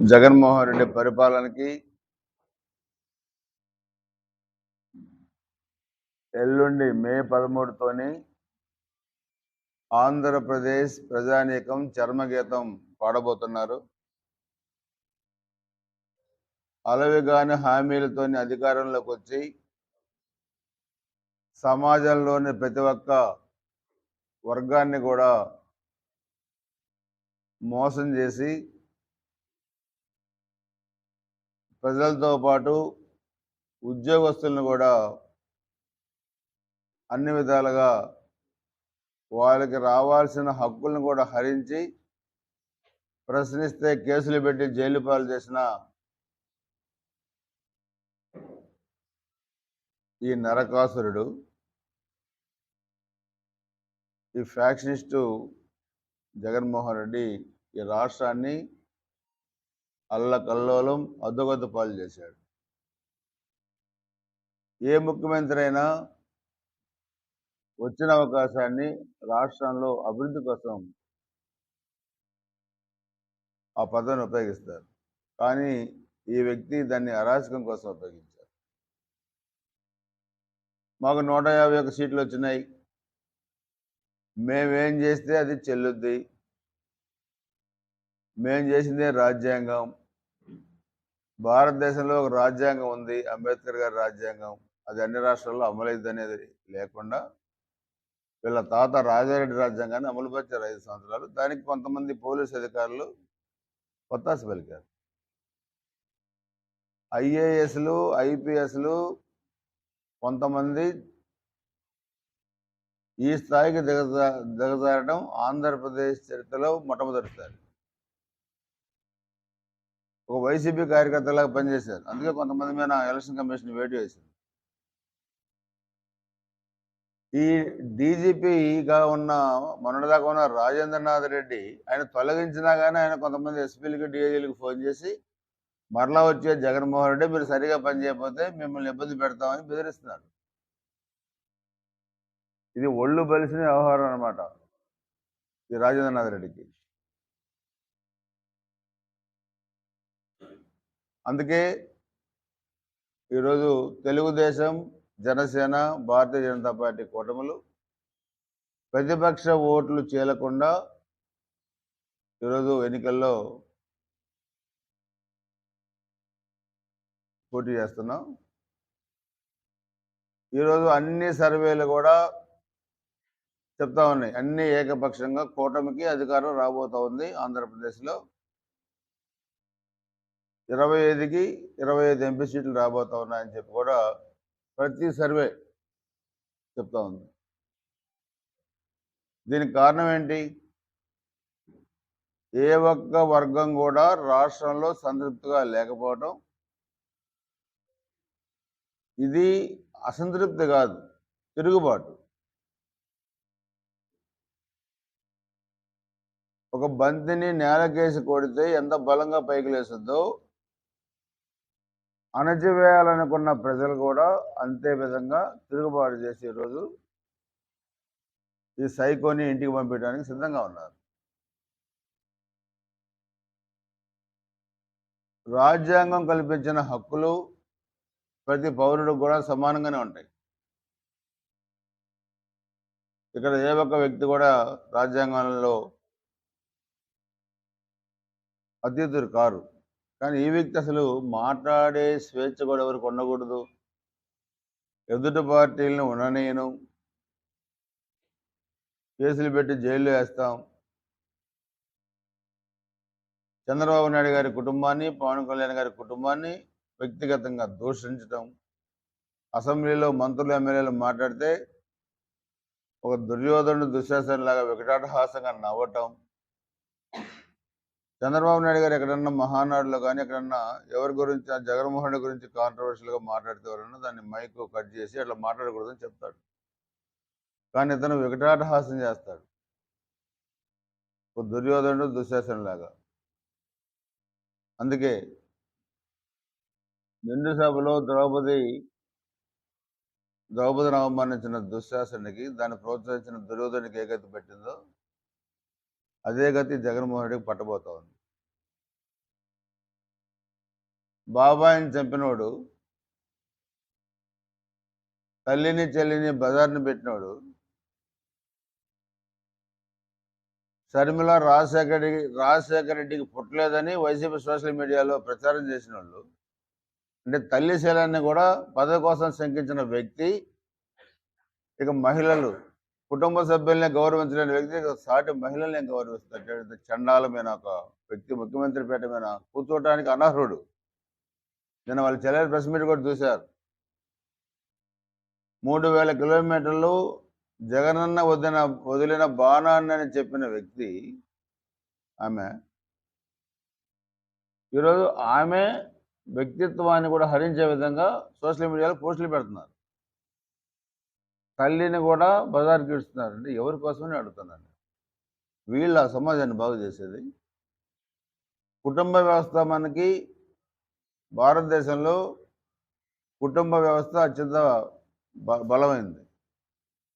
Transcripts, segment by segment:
జగన్మోహన్ రెడ్డి పరిపాలనకి ఎల్లుండి మే పదమూడుతోని ఆంధ్రప్రదేశ్ ప్రజానీకం చర్మగీతం పాడబోతున్నారు. అలవిగాని హామీలతోని అధికారంలోకి వచ్చి సమాజంలోని ప్రతి ఒక్క వర్గాన్ని కూడా మోసం చేసి ప్రజలతో పాటు ఉద్యోగస్తులను కూడా అన్ని విధాలుగా వాళ్ళకి రావాల్సిన హక్కులను కూడా హరించి ప్రశ్నిస్తే కేసులు పెట్టి జైలు పాలు చేసిన ఈ నరకాసురుడు ఈ ఫ్యాక్షనిస్టు జగన్మోహన్ రెడ్డి ఈ రాష్ట్రాన్ని అల్లకల్లోలం అద్దుగద్దు పాలు చేశాడు. ఏ ముఖ్యమంత్రి అయినా వచ్చిన అవకాశాన్ని రాష్ట్రంలో అభివృద్ధి కోసం ఆ పదవిని ఉపయోగిస్తారు. కానీ ఈ వ్యక్తి దాన్ని అరాచకం కోసం ఉపయోగించారు. మాకు నూట యాభై ఒక్క సీట్లు వచ్చినాయి. మేమేం చేస్తే అది చెల్లుద్ది. మేం చేసిందే రాజ్యాంగం. భారతదేశంలో ఒక రాజ్యాంగం ఉంది అంబేద్కర్ గారి రాజ్యాంగం. అది అన్ని రాష్ట్రాల్లో అమలైంది అనేది లేకుండా వీళ్ళ తాత రాజారెడ్డి రాజ్యాంగాన్ని అమలుపరిచారు ఐదు సంవత్సరాలు. దానికి కొంతమంది పోలీస్ అధికారులు కొత్తాసు పలికారు. ఐఏఎస్లు ఐపీఎస్లు కొంతమంది ఈ స్థాయికి దిగజా దిగజారడం ఆంధ్రప్రదేశ్ చరిత్రలో మొట్టమొదటిసారి. ఒక వైసీపీ కార్యకర్తలాగా పనిచేశారు. అందుకే కొంతమంది మీద ఎలక్షన్ కమిషన్ వేటు వేశారు. ఈ డీజీపీగా ఉన్న మొన్నటిదాకా ఉన్న రాజేంద్రనాథ్ రెడ్డి ఆయన తొలగించినా కానీ ఆయన కొంతమంది ఎస్పీలకి డిఐజీలకు ఫోన్ చేసి మరలా వచ్చే జగన్మోహన్ రెడ్డి మీరు సరిగా పనిచేయకపోతే మిమ్మల్ని ఇబ్బంది పెడతామని బెదిరిస్తున్నారు. ఇది ఒళ్ళు బలిసిన వ్యవహారం అనమాట ఈ రాజేంద్రనాథ్ రెడ్డికి. అందుకే ఈరోజు తెలుగుదేశం జనసేన భారతీయ జనతా పార్టీ కూటములు ప్రతిపక్ష ఓట్లు చేయకుండా ఈరోజు ఎన్నికల్లో పోటీ చేస్తున్నాం. ఈరోజు అన్ని సర్వేలు కూడా చెప్తా ఉన్నాయి. అన్ని ఏకపక్షంగా కూటమికి అధికారం రాబోతూ ఉంది ఆంధ్రప్రదేశ్లో. ఇరవై ఐదుకి ఇరవై ఐదు ఎంపీ సీట్లు రాబోతా ఉన్నాయని చెప్పి కూడా ప్రతి సర్వే చెప్తా ఉంది. దీనికి కారణం ఏంటి? ఏ ఒక్క వర్గం కూడా రాష్ట్రంలో సంతృప్తిగా లేకపోవటం. ఇది అసంతృప్తి కాదు తిరుగుబాటు. ఒక బంతిని నేలకేసి కొడితే ఎంత బలంగా పైకి లేస్తుందో అణచివేయాలనుకున్న ప్రజలు కూడా అంతే విధంగా తిరుగుబాటు చేసి ఈరోజు ఈ సైకోని ఇంటికి పంపించడానికి సిద్ధంగా ఉన్నారు. రాజ్యాంగం కల్పించిన హక్కులు ప్రతి పౌరుడు కూడా సమానంగానే ఉంటాయి. ఇక్కడ ఏ ఒక్క వ్యక్తి కూడా రాజ్యాంగంలో అతీతుడు కారు. కానీ ఈ వ్యక్తి అసలు మాట్లాడే స్వేచ్ఛ కూడా ఎవరికి ఉండకూడదు ఎదుటి పార్టీలను ఉండనేను కేసులు పెట్టి జైల్లో వేస్తాం. చంద్రబాబు నాయుడు గారి కుటుంబాన్ని పవన్ కళ్యాణ్ గారి కుటుంబాన్ని వ్యక్తిగతంగా దూషించటం. అసెంబ్లీలో మంత్రులు ఎమ్మెల్యేలు మాట్లాడితే ఒక దుర్యోధనుడు దుశ్శాసనలాగా వికటాటహాసంగా నవ్వటం. చంద్రబాబు నాయుడు గారు ఎక్కడన్నా మహానాడులో కానీ ఎక్కడన్నా ఎవరి గురించి జగన్మోహన్ రెడ్డి గురించి కాంట్రవర్షియల్గా మాట్లాడితే ఎవరన్నా దాన్ని మైక్ కట్ చేసి అట్లా మాట్లాడకూడదని చెప్తాడు. కానీ ఇతను వికటాటహాసం చేస్తాడు. ఒక దుర్యోధనుడు దుశ్శాసనలాగా. అందుకే నిండు సభలో ద్రౌపది ద్రౌపదిని అవమానించిన దుశ్శాసనుడికి దాన్ని ప్రోత్సహించిన దుర్యోధనికి ఏకైతే పెట్టిందో అదే గతి జగన్మోహన్ రెడ్డికి పట్టబోతా ఉంది. బాబాయిని చంపినోడు తల్లిని చెల్లిని బజార్ని పెట్టినోడు షర్మిల రాజశేఖర రెడ్డి రాజశేఖర రెడ్డికి పుట్టలేదని వైసీపీ సోషల్ మీడియాలో ప్రచారం చేసిన వాళ్ళు అంటే తల్లి శైలాన్ని కూడా పదవి కోసం శంకించిన వ్యక్తి ఇక మహిళలు. కుటుంబ సభ్యుల్ని గౌరవించలేని వ్యక్తి సాటి మహిళల్ని గౌరవిస్తాడు. చండాలమైన ఒక వ్యక్తి ముఖ్యమంత్రి పేట మీద కూర్చోవటానికి అనర్హుడు. నేను వాళ్ళ చెల్లెలు ప్రెస్ మీట్ కూడా చూశారు. మూడు వేల కిలోమీటర్లు జగనన్న వదిన వదిలిన బాణాన్ని అని చెప్పిన వ్యక్తి ఆమె. ఈరోజు ఆమె వ్యక్తిత్వాన్ని కూడా హరించే విధంగా సోషల్ మీడియాలో పోస్టులు పెడుతున్నారు. తల్లిని కూడా బజార్కి ఇస్తున్నారు ఎవరి కోసమని అడుగుతున్నాను. వీళ్ళ సమాజాన్ని బాగు చేసేది. కుటుంబ వ్యవస్థ మనకి భారతదేశంలో కుటుంబ వ్యవస్థ అత్యంత బ- బలమైంది.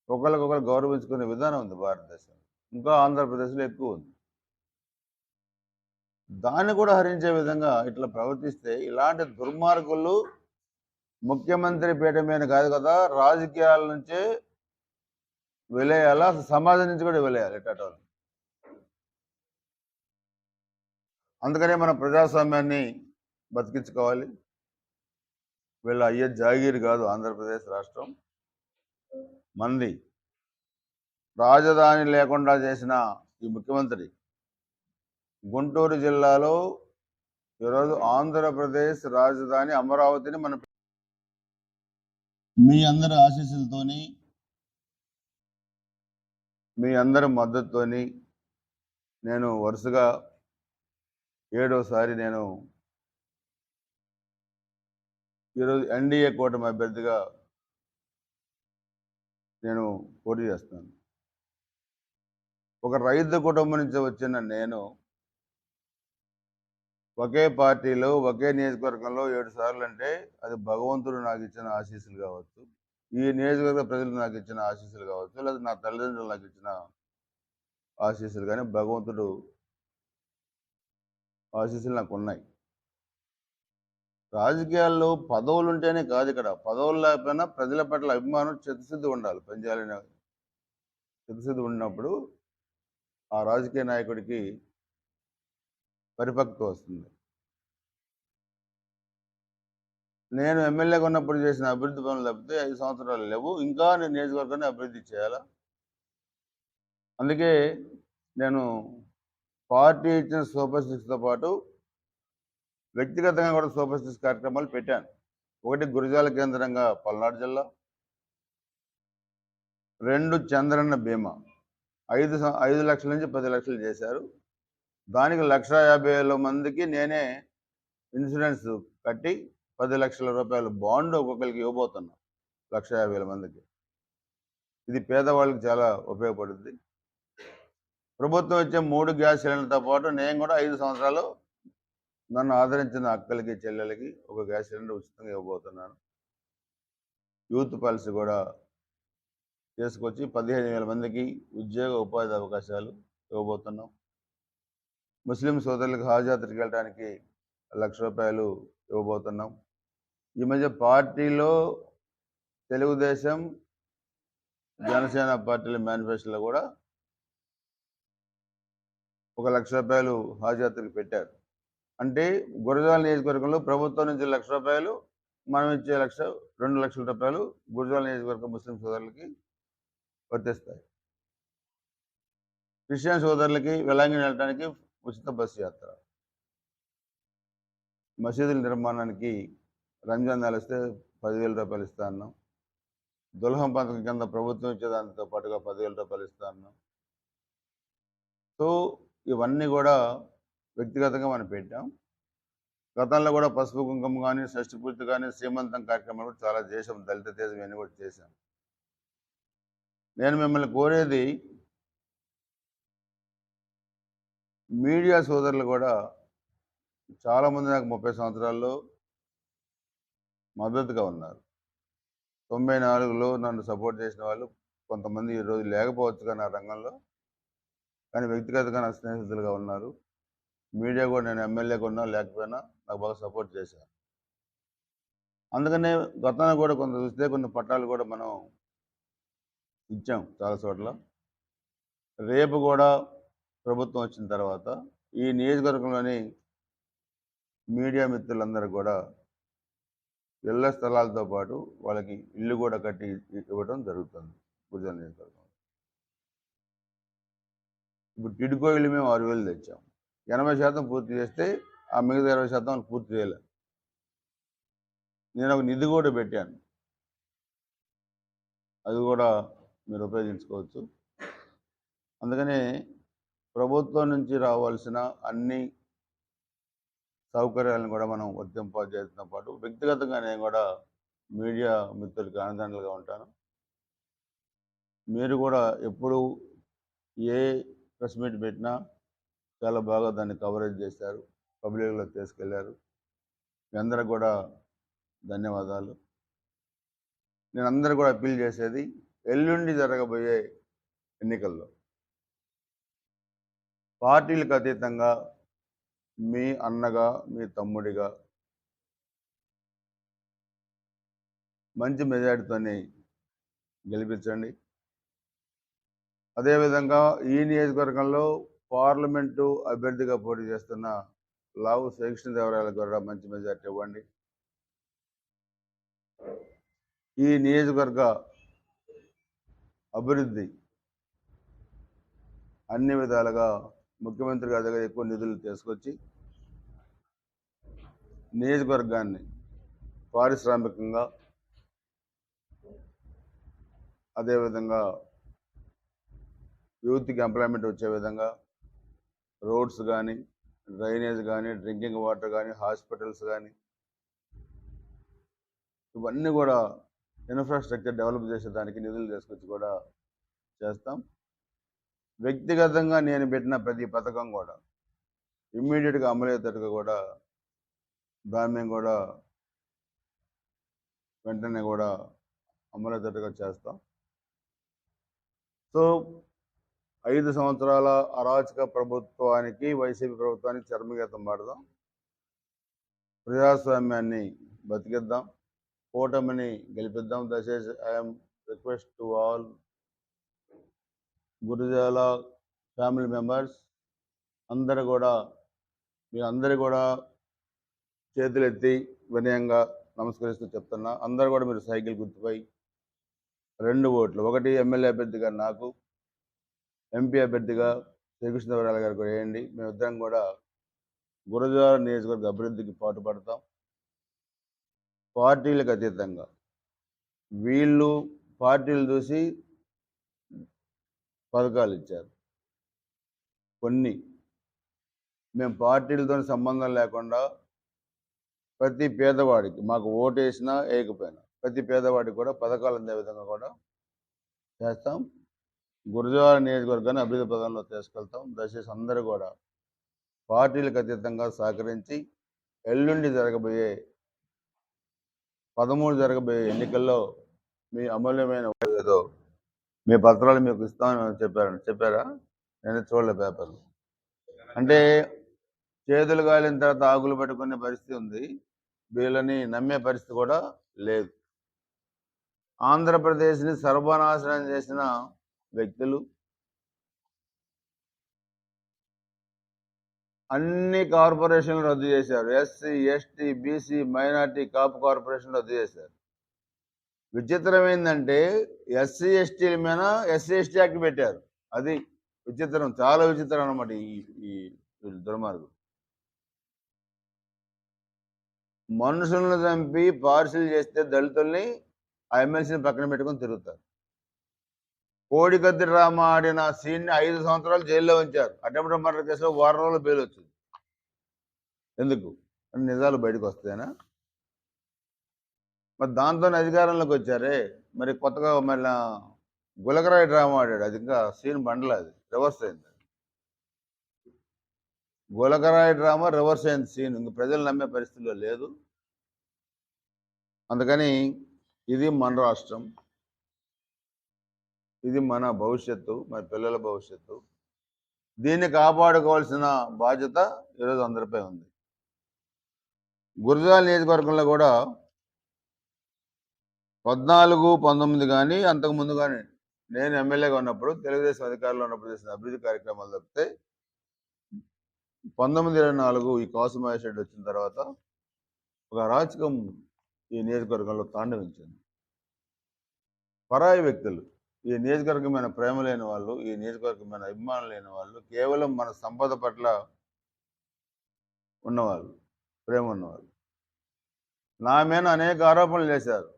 ఒకరికొకరు గౌరవించుకునే విధానం ఉంది భారతదేశంలో. ఇంకా ఆంధ్రప్రదేశ్లో ఎక్కువ ఉంది. దాన్ని కూడా హరించే విధంగా ఇట్లా ప్రవర్తిస్తే ఇలాంటి దుర్మార్గులు ముఖ్యమంత్రి పీఠ మీద కాదు కదా రాజకీయాల నుంచి వెలేయాలా సమాజం నుంచి కూడా వెలేయాలి ఇట్టటోళ్ళు అందుకనే మన ప్రజాస్వామ్యాన్ని బతికించుకోవాలి. వీళ్ళ అయ్యే జాగీర్ కాదు ఆంధ్రప్రదేశ్ రాష్ట్రం. మంది రాజధాని లేకుండా చేసిన ఈ ముఖ్యమంత్రి గుంటూరు జిల్లాలో ఈరోజు ఆంధ్రప్రదేశ్ రాజధాని అమరావతిని మన మీ అందరి ఆశీస్సులతోని మీ అందరి మద్దతుతోని నేను వరుసగా ఏడోసారి నేను ఈరోజు ఎన్డీఏ కూటమి అభ్యర్థిగా నేను పోటీ చేస్తాను. ఒక రైతు కుటుంబం నుంచి వచ్చిన నేను ఒకే పార్టీలో ఒకే నియోజకవర్గంలో ఏడు సార్లు అంటే అది భగవంతుడు నాకు ఇచ్చిన ఆశీస్సులు కావచ్చు. ఈ నియోజకవర్గ ప్రజలు నాకు ఇచ్చిన ఆశీస్సులు కావచ్చు. లేదా నా తల్లిదండ్రులు నాకు ఇచ్చిన ఆశీస్సులు కానీ భగవంతుడు ఆశీస్సులు నాకు ఉన్నాయి. రాజకీయాల్లో పదవులు ఉంటేనే కాదు ఇక్కడ. పదవులు లేకపోయినా ప్రజల పట్ల అభిమానం చిత్తశుద్ధి ఉండాలి. పనిచేయాలని చిత్తశుద్ధి ఉన్నప్పుడు ఆ రాజకీయ నాయకుడికి పరిపక్వత వస్తుంది. నేను ఎమ్మెల్యేగా ఉన్నప్పుడు చేసిన అభివృద్ధి పనులు తప్పితే ఐదు సంవత్సరాలు లేవు. ఇంకా నేను నియోజకవర్గాన్ని అభివృద్ధి చేయాలా? అందుకే నేను పార్టీ ఇచ్చిన సూపర్ సిక్స్తో పాటు వ్యక్తిగతంగా కూడా సూపర్ సిక్స్ కార్యక్రమాలు పెట్టాను. ఒకటి గురిజాల కేంద్రంగా పల్నాడు జిల్లా రెండు చంద్రన్న బీమా ఐదు ఐదు లక్షల నుంచి పది లక్షలు చేశారు. దానికి లక్ష యాభై వేల మందికి నేనే ఇన్సూరెన్స్ కట్టి పది లక్షల రూపాయలు బాండ్ ఒక్కొక్కరికి ఇవ్వబోతున్నా లక్ష యాభై వేల మందికి. ఇది పేదవాళ్ళకి చాలా ఉపయోగపడుద్ది. ప్రభుత్వం ఇచ్చే మూడు గ్యాస్ సిలిండర్తో పాటు నేను కూడా ఐదు సంవత్సరాలు నన్ను ఆదరించిన అక్కలకి చెల్లెలకి ఒక గ్యాస్ సిలిండర్ ఉచితంగా ఇవ్వబోతున్నాను. యూత్ పాలసీ కూడా తీసుకొచ్చి పదిహేను వేల మందికి ఉద్యోగ ఉపాధి అవకాశాలు ఇవ్వబోతున్నాం. ముస్లిం సోదరులకు హాజాత్రికి వెళ్ళడానికి లక్ష రూపాయలు ఇవ్వబోతున్నాం. ఈ మధ్య పార్టీలో తెలుగుదేశం జనసేన పార్టీల మేనిఫెస్టోలో కూడా ఒక లక్ష రూపాయలు హాజాత్రికి పెట్టారు. అంటే గురజాల నియోజకవర్గంలో ప్రభుత్వం నుంచి లక్ష రూపాయలు మనం ఇచ్చే లక్ష రెండు లక్షల రూపాయలు గురజాల నియోజకవర్గ ముస్లిం సోదరులకి వర్తిస్తాయి. క్రిస్టియన్ సోదరులకి వెలాంగిని వెళ్ళడానికి ఉచిత బస్సు యాత్ర. మసీదుల నిర్మాణానికి రంజాన్ నెల పదివేల రూపాయలు ఇస్తా అన్నాం. దుల్హం పథకం కింద ప్రభుత్వం ఇచ్చే దానితో పాటుగా పదివేల రూపాయలు ఇస్తా అన్నాం. సో ఇవన్నీ కూడా వ్యక్తిగతంగా మనం పెట్టాం. గతంలో కూడా పసుపు కుంకుమ కానీ షష్టి పూర్తి కానీ శ్రీమంతం కార్యక్రమాలు కూడా చాలా చేసాం దళిత దేశం ఇవన్నీ కూడా చేశాం. నేను మిమ్మల్ని కోరేది మీడియా సోదరులు కూడా చాలామంది నాకు ముప్పై సంవత్సరాల్లో మద్దతుగా ఉన్నారు. తొంభై నాలుగులో నన్ను సపోర్ట్ చేసిన వాళ్ళు కొంతమంది ఈరోజు లేకపోవచ్చు కానీ ఆ రంగంలో. కానీ వ్యక్తిగతంగా నా స్నేహితులుగా ఉన్నారు. మీడియా కూడా నేను ఎమ్మెల్యేగా ఉన్నా లేకపోయినా నాకు బాగా సపోర్ట్ చేశారు. అందుకనే గతంలో కూడా కొంత చూస్తే కొన్ని పట్టాలు కూడా మనం ఇచ్చాం చాలా చోట్ల. రేపు కూడా ప్రభుత్వం వచ్చిన తర్వాత ఈ నియోజకవర్గంలోని మీడియా మిత్రులందరూ కూడా ఇళ్ళ స్థలాలతో పాటు వాళ్ళకి ఇల్లు కూడా కట్టి ఇవ్వడం జరుగుతుంది గురిజాల నియోజకవర్గం ఇప్పుడు టిడ్కో ఇల్లు మేము ఆరు వేలు తెచ్చాం. ఎనభై శాతం పూర్తి చేస్తే ఆ మిగతా ఇరవై శాతం వాళ్ళు పూర్తి చేయలేదు నేను ఒక నిధి కూడా పెట్టాను. అది కూడా మీరు ఉపయోగించుకోవచ్చు. అందుకని ప్రభుత్వం నుంచి రావాల్సిన అన్ని సౌకర్యాలను కూడా మనం వర్తింపజేస్తున్న పాటు వ్యక్తిగతంగా నేను కూడా మీడియా మిత్రులకి ఆనందంగా ఉంటాను. మీరు కూడా ఎప్పుడు ఏ ప్రెస్ మీట్ పెట్టినా చాలా బాగా దాన్ని కవరేజ్ చేశారు. పబ్లిక్లో తీసుకెళ్ళారు. మీ అందరికి కూడా ధన్యవాదాలు. నేను అందరూ కూడా అప్పీల్ చేసేది ఎల్లుండి జరగబోయే ఎన్నికల్లో పార్టీలకు అతీతంగా మీ అన్నగా మీ తమ్ముడిగా మంచి మెజారిటీతోని గెలిపించండి. అదేవిధంగా ఈ నియోజకవర్గంలో పార్లమెంటు అభ్యర్థిగా పోటీ చేస్తున్న లావు శ్రీకృష్ణదేవరాయలకు కూడా మంచి మెజారిటీ ఇవ్వండి. ఈ నియోజకవర్గ అభివృద్ధి అన్ని విధాలుగా ముఖ్యమంత్రి గారి దగ్గర ఎక్కువ నిధులు తీసుకొచ్చి నియోజకవర్గాన్ని పారిశ్రామికంగా అదేవిధంగా యూత్కి ఎంప్లాయ్మెంట్ వచ్చే విధంగా రోడ్స్ కానీ డ్రైనేజ్ కానీ డ్రింకింగ్ వాటర్ కానీ హాస్పిటల్స్ కానీ ఇవన్నీ కూడా ఇన్ఫ్రాస్ట్రక్చర్ డెవలప్ చేసేదానికి నిధులు తీసుకొచ్చి కూడా చేస్తాం. వ్యక్తిగతంగా నేను పెట్టిన ప్రతి పథకం కూడా ఇమ్మీడియట్గా అమలయ్యేటట్టుగా కూడా దాన్ని కూడా వెంటనే కూడా అమలయ్యేటట్టుగా చేస్తాం. సో ఐదు సంవత్సరాల అరాచక ప్రభుత్వానికి వైసీపీ ప్రభుత్వానికి చర్మగీతం పాడదాం. ప్రజాస్వామ్యాన్ని బతికిద్దాం. కూటమిని గెలిపిద్దాం. దయచేసి I'm request to all Gurajala family members అందరు కూడా మీ అందరు కూడా చేతులు ఎత్తి వినయంగా నమస్కరిస్తూ చెప్తున్నా. అందరు కూడా మీరు సైకిల్ గుర్తుపై రెండు ఓట్లు ఒకటి ఎమ్మెల్యే అభ్యర్థిగా నాకు ఎంపీ అభ్యర్థిగా శ్రీకృష్ణదేవరాయల గారికి వేయండి. మేమిద్దరం కూడా గురజాల నియోజకవర్గ అభివృద్ధికి పాటుపడతాం. పార్టీలకు అతీతంగా వీళ్ళు పార్టీలు చూసి పథకాలు ఇచ్చారు కొన్ని. మేము పార్టీలతో సంబంధం లేకుండా ప్రతి పేదవాడికి మాకు ఓటేసినా వేయకపోయినా ప్రతి పేదవాడికి కూడా పథకాలు అందే విధంగా కూడా చేస్తాం. గురుజాల నియోజకవర్గాన్ని అభివృద్ధి పదంలో తీసుకెళ్తాం. దయచేసి అందరూ కూడా పార్టీలకు అతీతంగా సహకరించి ఎల్లుండి జరగబోయే పదమూడు జరగబోయే ఎన్నికల్లో మీ అమూల్యమైన ఏదో మీ పత్రాలు మీకు ఇస్తామని చెప్పారు. చెప్పారా? నేను చూడలే పేపర్లు. అంటే చేతులు కాలిన తర్వాత ఆకులు పట్టుకునే పరిస్థితి ఉంది. వీళ్ళని నమ్మే పరిస్థితి కూడా లేదు. ఆంధ్రప్రదేశ్ని సర్వనాశనం చేసిన వ్యక్తులు అన్ని కార్పొరేషన్లు రద్దు చేశారు. SC ST BC minority Kapu corporation రద్దు చేశారు. విచిత్రం ఏంటంటే ఎస్సీ ఎస్టీల మీద ఎస్సీ ఎస్టీ యాక్ట్ పెట్టారు. అది విచిత్రం చాలా విచిత్రం అన్నమాట ఈ దుర్మార్గం మనుషులను చంపి పార్సిల్ చేస్తే దళితుల్ని ఆ ఎమ్మెల్సీని పక్కన పెట్టుకొని తిరుగుతారు. కోడిగద్ది డ్రామా ఆడిన సీన్ని ఐదు సంవత్సరాలు జైల్లో ఉంచారు. అటెంప్ట్ మర్డర్ కేసులో వారం రోజులు బెయిల్ వచ్చింది. ఎందుకు? నిజాలు బయటకు వస్తాయనా? మరి దాంతో అధికారంలోకి వచ్చారే? మరి కొత్తగా మళ్ళీ గులకరాయి డ్రామా ఆడాడు. అది ఇంకా సీన్ బండల అది. రివర్స్ అయింది. గులకరాయి డ్రామా రివర్స్ అయింది సీన్. ఇంక ప్రజలు నమ్మే పరిస్థితిలో లేదు. అందుకని ఇది మన రాష్ట్రం. ఇది మన భవిష్యత్తు. మన పిల్లల భవిష్యత్తు. దీన్ని కాపాడుకోవాల్సిన బాధ్యత ఈరోజు అందరిపై ఉంది. గురజాల నియోజకవర్గంలో కూడా పద్నాలుగు పంతొమ్మిది కానీ అంతకుముందు కానీ నేను ఎమ్మెల్యేగా ఉన్నప్పుడు తెలుగుదేశం అధికారంలో ఉన్నప్పుడు చేసిన అభివృద్ధి కార్యక్రమాలు తప్పితే పంతొమ్మిది ఇరవై నాలుగు ఈ కాసు మహేష్ వచ్చిన తర్వాత ఒక అరాచకం ఈ నియోజకవర్గంలో తాండవించింది. పరాయి వ్యక్తులు ఈ నియోజకవర్గమైన ప్రేమ లేని వాళ్ళు ఈ నియోజకవర్గమైన అభిమానం లేని వాళ్ళు కేవలం మన సంపద పట్ల ఉన్నవాళ్ళు ప్రేమ ఉన్నవాళ్ళు. నా మీద అనేక ఆరోపణలు చేశారు.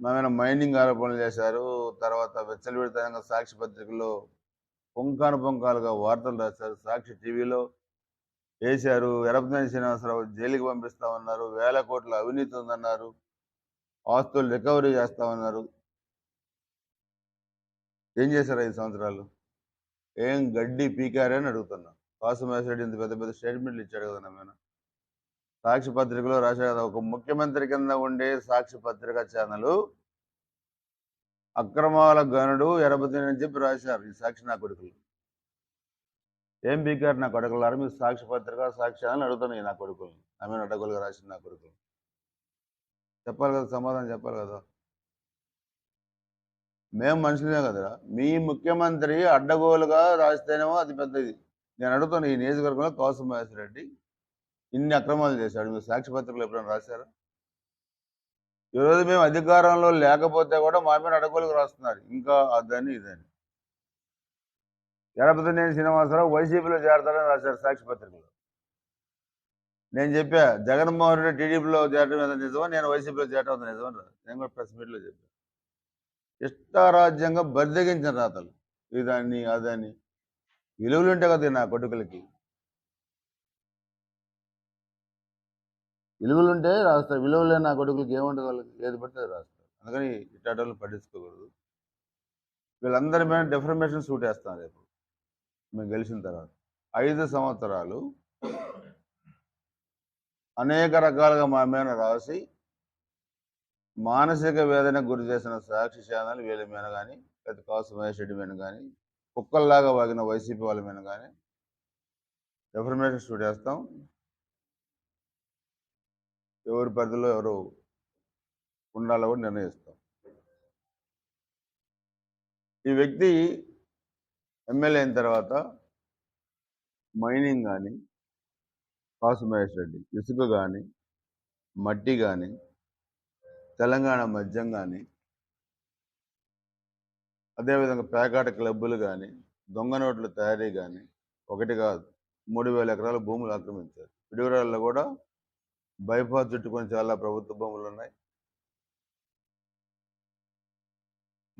నా మీద మైనింగ్ ఆరోపణలు చేశారు. తర్వాత వెచ్చలవిడితనంగా సాక్షి పత్రికలో పొంకాను పొంకాలుగా వార్తలు రాశారు. సాక్షి టీవీలో వేశారు. ఎరపతినేని శ్రీనివాసరావు జైలుకి పంపిస్తామన్నారు వేల కోట్ల అవినీతి ఉందన్నారు. ఆస్తులు రికవరీ చేస్తామన్నారు ఏం చేశారు ఐదు సంవత్సరాలు? ఏం గడ్డి పీకారని అడుగుతున్నా. కాసుమేశ్వరెడ్డి ఇంత పెద్ద పెద్ద స్టేట్మెంట్లు ఇచ్చాడు కదా నా సాక్షి పత్రికలో రాశారు కదా ఒక ముఖ్యమంత్రి కింద ఉండే సాక్షి పత్రిక ఛానల్. అక్రమాల గనుడు ఎరపతి అని చెప్పి రాశారు ఈ సాక్షి నా కొడుకులు. ఏం పీకారు నా కొడుకులారు? మీరు సాక్షి పత్రిక సాక్షి అని అడుగుతున్నాయి నా కొడుకులు ఆమె అడ్డగోలుగా రాసిన నా కొడుకులు. చెప్పాలి కదా సమాధానం చెప్పాలి కదా. మేము మనుషులే కదరా. మీ ముఖ్యమంత్రి అడ్డగోలుగా రాస్తేనేమో అది పెద్దది నేను అడుగుతాను ఈ నియోజకవర్గంలో కౌసం రెడ్డి ఇన్ని అక్రమాలు చేశాడు. మీరు సాక్షి పత్రికలు ఎప్పుడైనా రాశారా? ఈరోజు మేము అధికారంలో లేకపోతే కూడా మా మీద అడగోలుగా రాస్తున్నారు. ఇంకా అదని ఇదని. గణపతి నేను శ్రీనివాసరావు వైసీపీలో చేరతాడని రాశారు సాక్షిపత్రికలో నేను చెప్పా జగన్మోహన్ రెడ్డి టీడీపీలో చేరడం ఎంత నిజమో? నేను వైసీపీలో చేరడం ఎంత నిజమని రా నేను కూడా ప్రెస్ మీట్లో చెప్పాను ఇష్టారాజ్యంగా బరిదగించిన రాతలు. ఇదాన్ని అదని. విలువలు ఉంటాయి కదా నా కొడుకులకి. విలువలు ఉంటే రాస్తారు. విలువలు లేని నా కొడుకులకి ఏముంటుంది వాళ్ళకి? ఏది పడితే అది రాస్తారు. అందుకని ఇట్టాటోళ్ళు పట్టించుకోకూడదు. వీళ్ళందరి మీద డెఫర్మేషన్ సూట్ వేస్తాం రేపు. మేము గెలిచిన తర్వాత. ఐదు సంవత్సరాలు అనేక రకాలుగా మా మీద రాసి మానసిక వేదనకు గురి చేసిన సాక్షి ఛానల్ వీళ్ళ మీద కానీ లేదా కాసు మహేష్ రెడ్డి మీద కానీ కుక్కల్లాగా వాగిన వైసీపీ వాళ్ళ మీద కానీ డెఫర్మేషన్ షూట్ వేస్తాం ఎవరి పరిధిలో ఎవరు ఉండాలో కూడా నిర్ణయిస్తాం. ఈ వ్యక్తి ఎమ్మెల్యే అయిన తర్వాత మైనింగ్ కానీ కాసు మహేష్ రెడ్డి ఇసుక కానీ మట్టి కానీ తెలంగాణ మద్యం కానీ అదేవిధంగా పేకాట క్లబ్బులు కానీ దొంగ నోట్ల తయారీ కానీ ఒకటి కాదు మూడు వేల ఎకరాల భూములు ఆక్రమించారు. పిడుగురాల్లో కూడా బైపాస్ చుట్టుకొని చాలా ప్రభుత్వ భూములు ఉన్నాయి.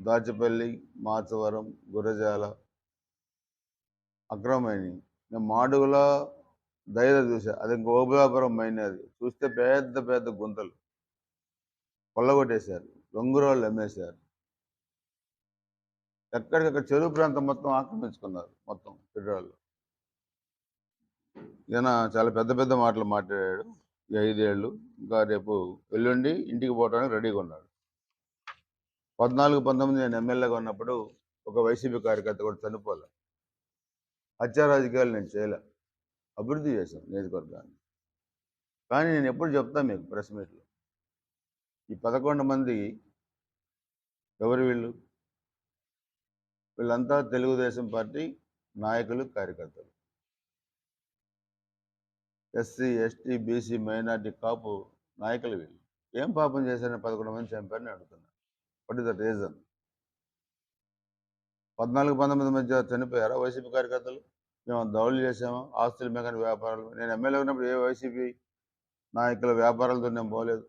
దాచపల్లి మాచవరం గురజాల అక్రమమైనవి నేను మాడుగులో దైద చూసా అది ఇంకా ఓబులాపురం మైన్ అది. చూస్తే పెద్ద పెద్ద గుంతలు. కొల్లగొట్టేశారు రంగురాళ్ళు అమ్మేశారు. ఎక్కడికక్కడ చెరువు ప్రాంతం మొత్తం ఆక్రమించుకున్నారు మొత్తం ఫెడరల్ ఈయన చాలా పెద్ద పెద్ద మాటలు మాట్లాడాడు. ఈ ఐదేళ్ళు. ఇంకా రేపు ఎల్లుండి ఇంటికి పోవడానికి రెడీగా ఉన్నాడు. పద్నాలుగు పంతొమ్మిది నేను ఎమ్మెల్యేగా ఉన్నప్పుడు ఒక వైసీపీ కార్యకర్త కూడా చనిపోలే. హత్యా రాజకీయాలు నేను చేయలే. అభివృద్ధి చేశాను నియోజకవర్గాన్ని. కానీ నేను ఎప్పుడు చెప్తాను మీకు ప్రెస్ మీట్లో. ఈ పదకొండు మంది ఎవరు వీళ్ళు? వీళ్ళంతా తెలుగుదేశం పార్టీ నాయకులు కార్యకర్తలు. SC ST BC minority Kapu నాయకులు వీళ్ళు. ఏం పాపం చేశారని పదకొండు మంది చంపారని అడుగుతున్నా. వాట్ ఇస్ ద రీజన్ పద్నాలుగు పంతొమ్మిది మధ్య చనిపోయారా వైసీపీ కార్యకర్తలు? మేము దౌళ్ళు చేసాము ఆస్తుల మేకని వ్యాపారాలు? నేను ఎమ్మెల్యే ఉన్నప్పుడు ఏ వైసీపీ నాయకుల వ్యాపారాలతో నేను పోలేదు.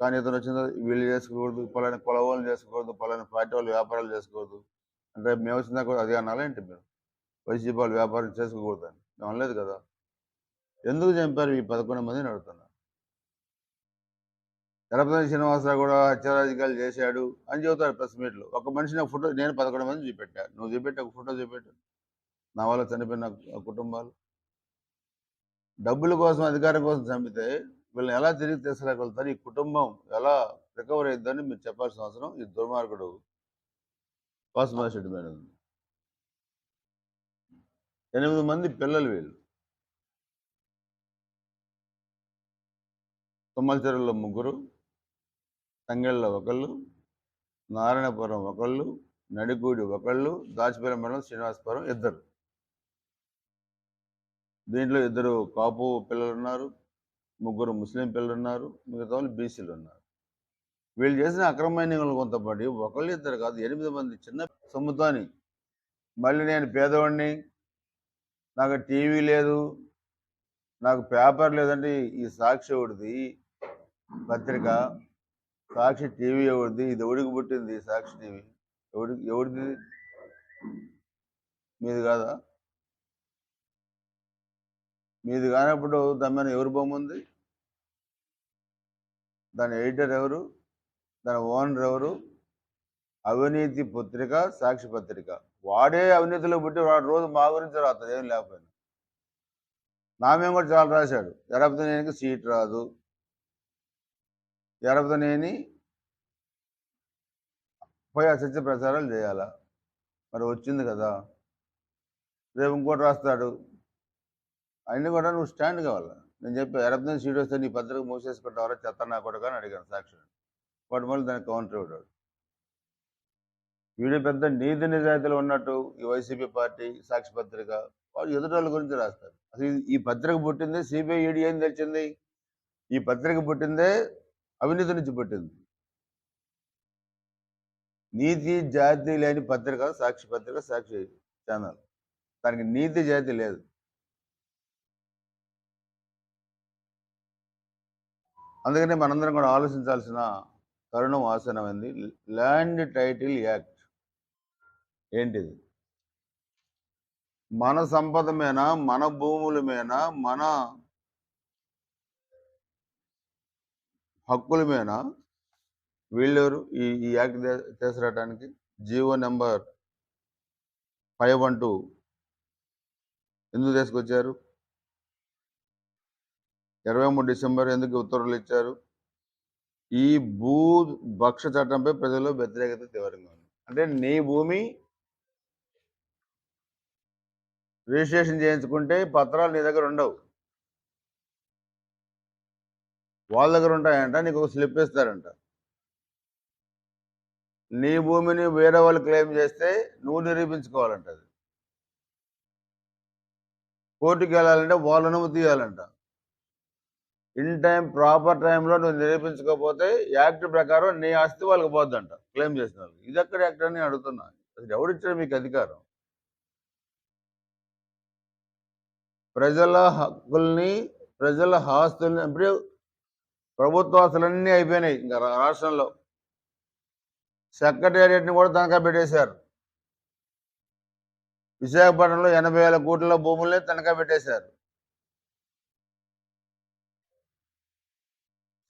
కానీ ఇతను వచ్చిన వీళ్ళు చేసుకోకూడదు పలాని కులవాళ్ళు చేసుకోకూడదు పలాని పార్టీ వాళ్ళు వ్యాపారాలు చేసుకోకూడదు. అంటే మేము వచ్చినా కూడా అదే అనాలేంటి మీరు? వైసీపీ వాళ్ళు వ్యాపారం చేసుకోకూడదు అని మేము అనలేదు కదా? ఎందుకు చంపారు ఈ పదకొండు మందిని అడుగుతున్నారు గణపతి శ్రీనివాసరావు కూడా అత్యరాజకాలు చేశాడు అని చెబుతాడు ప్రెస్ మీట్లో. ఒక మనిషి నాకు ఫోటో నేను పదకొండు మంది చూపెట్టా. నువ్వు చూపెట్టి ఒక ఫోటో చూపెట్టు. నా వల్ల చనిపోయిన కుటుంబాలు. డబ్బుల కోసం అధికారం కోసం చంపితే వీళ్ళని ఎలా తిరిగి తీసుకురాగలుగుతారు? ఈ కుటుంబం ఎలా రికవర్ అయిద్దని మీరు చెప్పాల్సిన అవసరం ఈ దుర్మార్గుడు వాసుమాషెడ్డి మీద ఉంది ఎనిమిది మంది పిల్లలు వీళ్ళు. తుమ్మల ముగ్గురు తంగెళ్ళలో ఒకళ్ళు నారాయణపురం ఒకళ్ళు నడిగూడి ఒకళ్ళు దాచిపురం మండలం శ్రీనివాసపురం ఇద్దరు. దీంట్లో ఇద్దరు కాపు పిల్లలు ఉన్నారు ముగ్గురు ముస్లిం పిల్లలు ఉన్నారు మిగతా వాళ్ళు బీసీలు ఉన్నారు. వీళ్ళు చేసిన అక్రమైనలు కొంతపాటి ఒకళ్ళు ఇద్దరు కాదు ఎనిమిది మంది చిన్న సొమ్ముతోని మళ్ళీ నేను పేదవాడిని నాకు టీవీ లేదు నాకు పేపర్ లేదంటే ఈ సాక్షి ఒకటిది పత్రిక సాక్షి టీవీ ఎవరిది? ఇది ఎవడికి పుట్టింది? సాక్షి టీవీ. ఎవడికి ఎవరిది మీది కాదా? మీది కానప్పుడు దాని మీద ఎవరి బొమ్మ ఉంది? దాని ఎడిటర్ ఎవరు? దాని ఓనర్ ఎవరు? అవినీతి పత్రిక సాక్షి పత్రిక. వాడే అవినీతిలో పుట్టి వాడు రోజు మా గురించి రాస్తాడు ఏం లేకపోయినా. నా మేము కూడా చాలా రాశాడు. ఎరపతనేనికి సీట్ రాదు. జరపదనేని పోయి అసత్య ప్రచారాలు చేయాలా? మరి వచ్చింది కదా. రేపు ఇంకోటి రాస్తాడు. అన్నీ కూడా నువ్వు స్టాండ్ కావాలా? నేను చెప్పి ఎరపతనేని సీట్ వస్తే నీ పత్రిక మూసేసుకుంటావరా చెత్త నా కొడుకు అని అడిగాను సాక్షి వాటి మళ్ళీ దానికి కౌంటర్ ఇవ్వడాడు వీడు పెద్ద నీతి నిజాయితీలో ఉన్నట్టు ఈ వైసీపీ పార్టీ సాక్షి పత్రిక వాళ్ళు ఎదుటోళ్ళ గురించి రాస్తారు అసలు ఈ- పత్రిక పుట్టిందే సిబిఐ ఈడీ ఏం తెచ్చింది ఈ పత్రిక పుట్టిందే అవినీతి నుంచి పుట్టింది. నీతి జాతి లేని పత్రిక సాక్షి పత్రిక సాక్షి ఛానల్. దానికి నీతి జాతి లేదు. అందుకనే మనందరం కూడా ఆలోచించాల్సిన తరుణం ఆసనమైంది ల్యాండ్ టైటిల్ యాక్ట్. ఏంటిది? మన సంపద మీద మన భూముల మీద మన హక్కుల మీద వీళ్ళెవరు? ఈ ఈ యాక్ట్ తీసుకురావడానికి GO number five one two ఎందుకు తీసుకొచ్చారు? ఇరవై మూడు డిసెంబర్ ఎందుకు ఉత్తర్వులు ఇచ్చారు? ఈ భూ భక్ష చట్టంపై ప్రజల్లో వ్యతిరేకత తీవ్రంగా ఉంది. అంటే నీ భూమి రిజిస్ట్రేషన్ చేయించుకుంటే పత్రాలు నీ దగ్గర ఉండవు. వాళ్ళ దగ్గర ఉంటాయంట నీకు ఒక స్లిప్ ఇస్తారంట నీ భూమిని వేరే వాళ్ళు క్లెయిమ్ చేస్తే నువ్వు నిరూపించుకోవాలంట అది. కోర్టుకి వెళ్ళాలంటే వాళ్ళ అనుమతి ఇవ్వాలంట ఇన్ టైం ప్రాపర్ టైంలో నువ్వు నిరూపించకపోతే యాక్ట్ ప్రకారం నీ ఆస్తి వాళ్ళకి పోద్దంట క్లెయిమ్ చేసిన వాళ్ళకి. ఇది ఎక్కడ యాక్ట్ అని అడుగుతున్నా. అసలు ఎవరిచ్చారు మీకు అధికారం? ప్రజల హక్కుల్ని ప్రజల ఆస్తుల్ని ఇప్పుడు ప్రభుత్వ ఆస్తులన్నీ అయిపోయినాయి. ఇంకా రాష్ట్రంలో సెక్రటేరియట్ని కూడా తనఖా పెట్టేశారు. విశాఖపట్నంలో ఎనభై వేల కోట్ల భూముల్ని తనఖా పెట్టేశారు.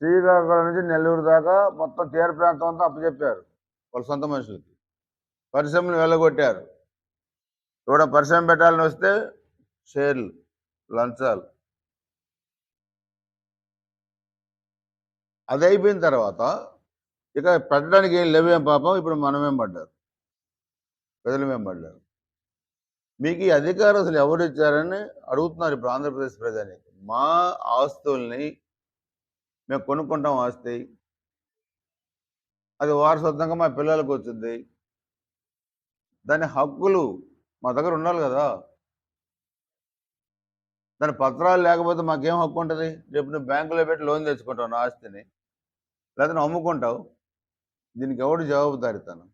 శ్రీకాకుళం నుంచి నెల్లూరు దాకా మొత్తం తీర ప్రాంతం అంతా అప్పచెప్పారు వాళ్ళ సొంత మనుషులకి. పరిశ్రమలు వెళ్ళగొట్టారు. కూడా పరిశ్రమ పెట్టాలని వస్తే షేర్లు లంచాలు. అది అయిపోయిన తర్వాత ఇక పెట్టడానికి ఏం లేవేం పాపం ఇప్పుడు మనమేం పడ్డారు? ప్రజలమేం పడ్డారు? మీకు ఈ అధికారం అసలు ఎవరు ఇచ్చారని అడుగుతున్నారు ఇప్పుడు ఆంధ్రప్రదేశ్ ప్రజానికి మా ఆస్తుల్ని మేము కొనుక్కుంటాం ఆస్తి. అది వారసత్వంగా మా పిల్లలకు వచ్చింది. దాని హక్కులు మా దగ్గర ఉండాలి కదా? దాని పత్రాలు లేకపోతే మాకేం హక్కు ఉంటుంది? రేపు నువ్వు బ్యాంకులో పెట్టి లోన్ తెచ్చుకుంటావు నా ఆస్తిని. లేదా నువ్వు అమ్ముకుంటావు దీనికి ఎవడు జవాబుదారితనం?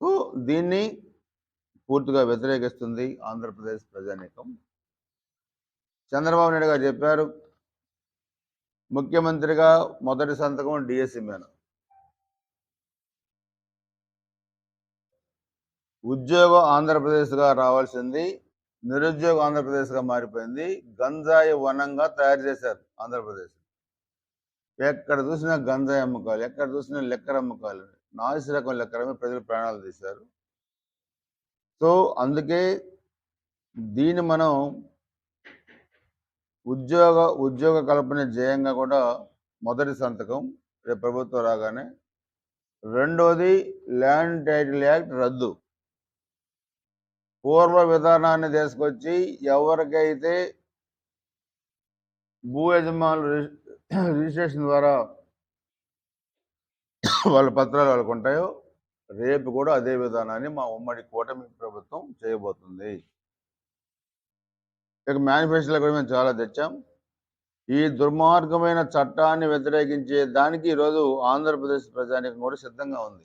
సో దీన్ని పూర్తిగా వ్యతిరేకిస్తుంది ఆంధ్రప్రదేశ్ ప్రజానీకం. చంద్రబాబు నాయుడు గారు చెప్పారు ముఖ్యమంత్రిగా మొదటి సంతకం డిఎస్సి మీద. ఉద్యోగం ఆంధ్రప్రదేశ్గా రావాల్సింది నిరుద్యోగం ఆంధ్రప్రదేశ్గా మారిపోయింది. గంజాయి వనంగా తయారు చేశారు ఆంధ్రప్రదేశ్. ఎక్కడ చూసినా గంజాయి అమ్మకాలు ఎక్కడ చూసినా లెక్కర అమ్మకాలు. నాసి రకం లెక్కరమే ప్రజలు ప్రాణాలు తీశారు. సో అందుకే దీన్ని మనం ఉద్యోగ ఉద్యోగ కల్పన జయంగా కూడా మొదటి సంతకం రేపు ప్రభుత్వం రాగానే. రెండోది ల్యాండ్ టైటిల్ యాక్ట్ రద్దు. పూర్వ విధానాన్ని తీసుకొచ్చి ఎవరికైతే భూ యజమానులు రిజిస్ట్రేషన్ ద్వారా వాళ్ళ పత్రాలు వాళ్ళకు ఉంటాయో రేపు కూడా అదే విధానాన్ని మా ఉమ్మడి కూటమి ప్రభుత్వం చేయబోతుంది. ఇక మేనిఫెస్టోలో కూడా మేము చాలా తెచ్చాం. ఈ దుర్మార్గమైన చట్టాన్ని వ్యతిరేకించే దానికి ఈరోజు ఆంధ్రప్రదేశ్ ప్రజానికం కూడా సిద్ధంగా ఉంది.